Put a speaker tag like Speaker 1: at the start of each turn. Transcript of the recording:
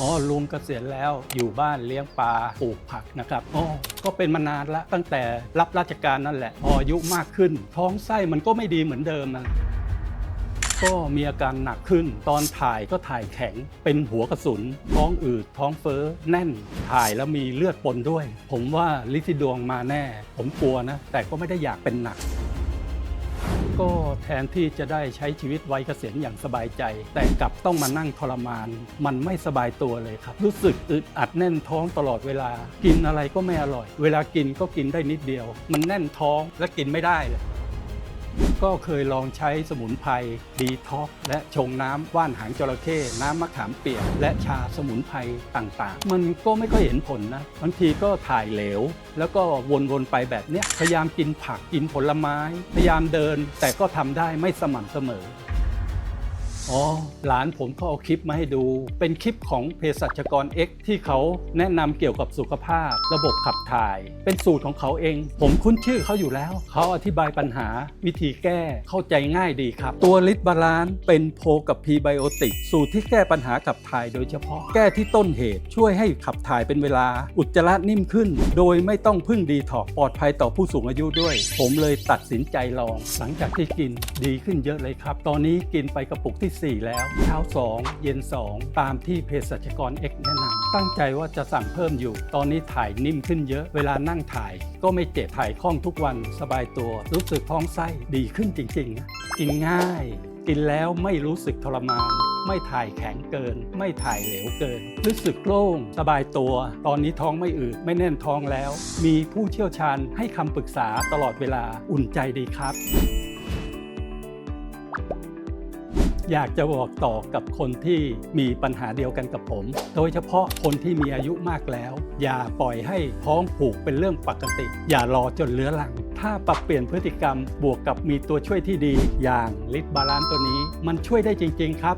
Speaker 1: อ๋อลุงเกษียณแล้วอยู่บ้านเลี้ยงปลาปลูกผักนะครับอ๋อก็เป็นมานานละตั้งแต่รับราชการนั่นแหละพออายุมากขึ้น ท้องไส้มันก็ไม่ดีเหมือนเดิมนะก็มีอาการหนักขึ้น ตอนถ่ายก็ถ่ายแข็ง เป็นหัวกระสุน ท้องอืด ท้องเฟ้อ แน่น ถ่ายแล้วมีเลือดปนด้วย ผมว่าลิซิดวงมาแน่ ผมกลัวนะ แต่ก็ไม่ได้อยากเป็นหนัก ก็แทนที่จะได้ใช้ชีวิตวัยเกษียณอย่างสบายใจ แต่กลับต้องมานั่งทรมาน มันไม่สบายตัวเลยครับ รู้สึกอึดอัดแน่นท้องตลอดเวลา กินอะไรก็ไม่อร่อย เวลากินก็กินได้นิดเดียว มันแน่นท้องและกินไม่ได้เลย ก็เคยลองใช้สมุนไพรดีท็อกและชงน้ำว่านหางจระเข้น้ำมะขามเปียกและชาสมุนไพรต่างๆ มันก็ไม่ค่อยเห็นผลนะบางทีก็ถ่ายเหลว แล้วก็วนๆไปแบบเนี้ยพยายามกินผักกินผลไม้ พยายามเดิน แต่ก็ทำได้ไม่สม่ำเสมอ อ๋อหลานผมเขาเอาคลิปมาให้ดู เป็นคลิปของเภสัชกร X ที่เขาแนะนำเกี่ยวกับสุขภาพ ระบบขับถ่าย เป็นสูตรของเขาเอง ผมคุ้นชื่อเขาอยู่แล้ว เขาอธิบายปัญหา วิธีแก้เข้าใจง่ายดีครับ ตัวลิตบาลานเป็นโพกับพีไบโอติก สูตรที่แก้ปัญหาขับถ่ายโดยเฉพาะแก้ที่ต้นเหตุ ช่วยให้ขับถ่ายเป็นเวลา อุจจาระนิ่มขึ้น โดยไม่ต้องพึ่งดีถอกปลอดภัยต่อผู้สูงอายุด้วย ผมเลยตัดสินใจลอง หลังจากที่กินดีขึ้นเยอะเลยครับ ตอนนี้กินไปกระปุกที่4 แล้ว เช้า 2 เย็น 2 ตามที่เภสัชกร X แนะนำตั้งใจว่าจะสั่งเพิ่มอยู่ ตอนนี้ถ่ายนิ่มขึ้นเยอะ เวลานั่งถ่าย ก็ไม่เจ็บถ่ายคล่องทุกวันสบายตัว รู้สึกท้องไส้ดีขึ้นจริงๆ กินง่าย กินแล้วไม่รู้สึกทรมานไม่ถ่ายแข็งเกิน ไม่ถ่ายเหลวเกิน รู้สึกโล่ง สบายตัว ตอนนี้ท้องไม่อืดไม่แน่นท้องแล้ว มีผู้เชี่ยวชาญให้คำปรึกษาตลอดเวลาอุ่นใจดีครับ อยากจะบอกต่อกับคนที่มีปัญหาเดียวกันกับผม โดยเฉพาะคนที่มีอายุมากแล้ว อย่าปล่อยให้ท้องผูกเป็นเรื่องปกติ อย่ารอจนเลื้อรัง ถ้าปรับเปลี่ยนพฤติกรรมบวกกับมีตัวช่วยที่ดี อย่างลิตบาลานตัวนี้ มันช่วยได้จริง ๆ ครับ